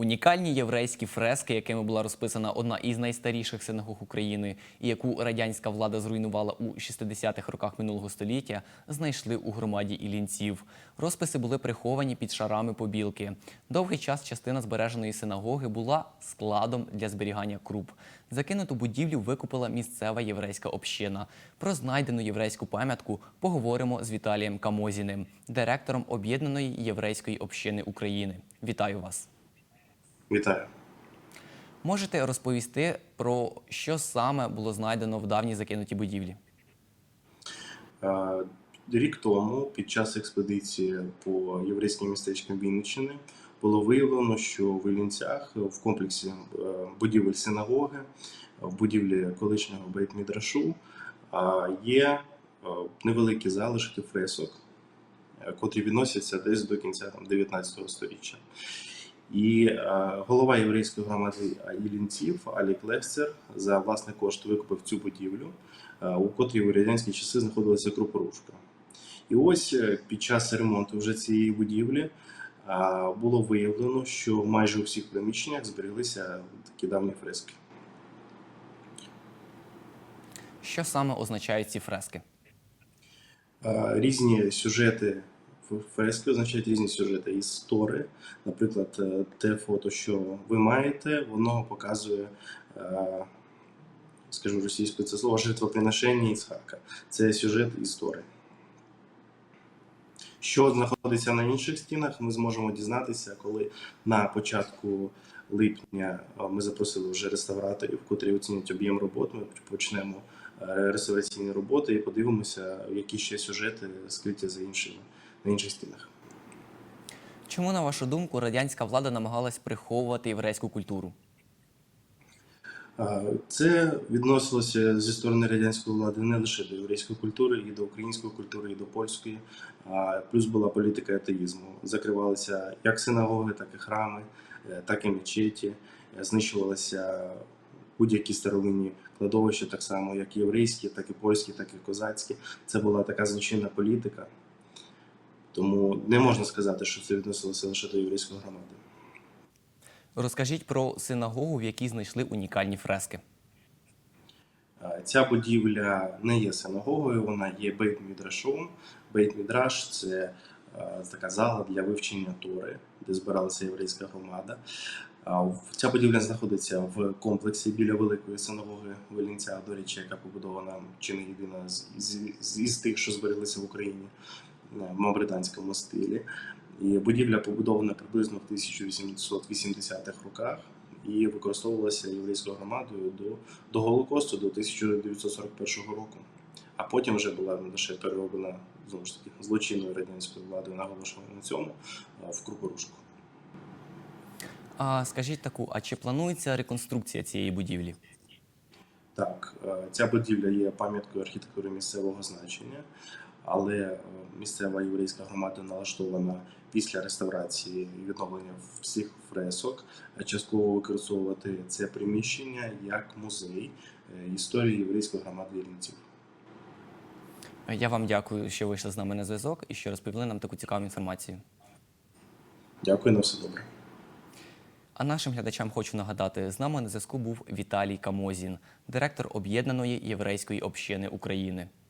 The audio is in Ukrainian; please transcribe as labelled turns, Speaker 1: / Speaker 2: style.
Speaker 1: Унікальні єврейські фрески, якими була розписана одна із найстаріших синагог України, і яку радянська влада зруйнувала у 60-х роках минулого століття, знайшли у громаді ілінців. Розписи були приховані під шарами побілки. Довгий час частина збереженої синагоги була складом для зберігання круп. Закинуту будівлю викупила місцева єврейська община. Про знайдену єврейську пам'ятку поговоримо з Віталієм Камозіним, директором об'єднаної єврейської общини України. Вітаю вас!
Speaker 2: Вітаю.
Speaker 1: Можете розповісти про що саме було знайдено в давній закинутій будівлі?
Speaker 2: Е, Рік тому, під час експедиції по єврейським містечкам Вінниччини, було виявлено, що в Іллінцях в комплексі е, будівель синагоги, в будівлі колишнього Бейт-Мідрашу е, є е, невеликі залишки фресок, е, котрі відносяться десь до кінця там, 19 століття. І е, голова єврейської громади Іллінців Алік Лехцер за власний кошт викупив цю будівлю, е, у котрій у радянські часи знаходилася крупорушка. І ось е, під час ремонту вже цієї будівлі було виявлено, що майже у всіх приміщеннях збереглися такі давні фрески.
Speaker 1: Що саме означають ці фрески?
Speaker 2: Різні сюжети в фрески означають різні сюжети із Тори. Наприклад, е, те фото, що ви маєте, воно показує, е, скажу російською, це слово жертвоприношення Ісхака. Це сюжет із. Що знаходиться на інших стінах, ми зможемо дізнатися, коли на початку липня е, ми запросили вже реставраторів, котрі оцінять об'єм роботи. Ми почнемо реставраційні роботи і подивимося, які ще сюжети скриті за іншими на інших стінах.
Speaker 1: Чому, на вашу думку, радянська влада намагалась приховувати єврейську культуру?
Speaker 2: Це відносилося зі сторони радянської влади не лише до єврейської культури, і до української культури, і до польської. Плюс була політика атеїзму. Закривалися як синагоги, так і храми, е, так і мечеті. Е, Знищувалися будь-які старовинні кладовища, так само як єврейські, так і польські, так і козацькі. Це була така злочинна політика. Тому не можна сказати, що це відносилося лише до єврейської громади.
Speaker 1: Розкажіть про синагогу, в якій знайшли унікальні фрески.
Speaker 2: Ця будівля не є синагогою, вона є бейт-мідрашом. Бейт-мідраш це така зала для вивчення Тори, де збиралася єврейська громада. Ця будівля знаходиться в комплексі біля великої синагоги Велінця, до речі, яка побудована чи не єдина з, з, з, із тих, що збереглися в Україні в мавританському стилі. І будівля побудована приблизно в 1880-х роках і використовувалася єврейською громадою до до Голокосту до 1941 року. А потім вже була лише перероблена знову ж таки злочинною радянською владою, наголошено на цьому в Крупорушку.
Speaker 1: А скажіть таку, а чи планується реконструкція цієї будівлі?
Speaker 2: Так, е, ця будівля є пам'яткою архітектури місцевого значення, але е, місцева єврейська громада налаштована після реставрації і відновлення всіх фресок е, частково використовувати це приміщення як музей е, історії єврейської громади Іллінців.
Speaker 1: Я вам дякую, що вийшли з нами на зв'язок і що розповіли нам таку цікаву інформацію.
Speaker 2: Дякую на все добре.
Speaker 1: А нашим глядачам хочу нагадати: з нами на зв'язку був Віталій Камозін, директор об'єднаної єврейської общини України.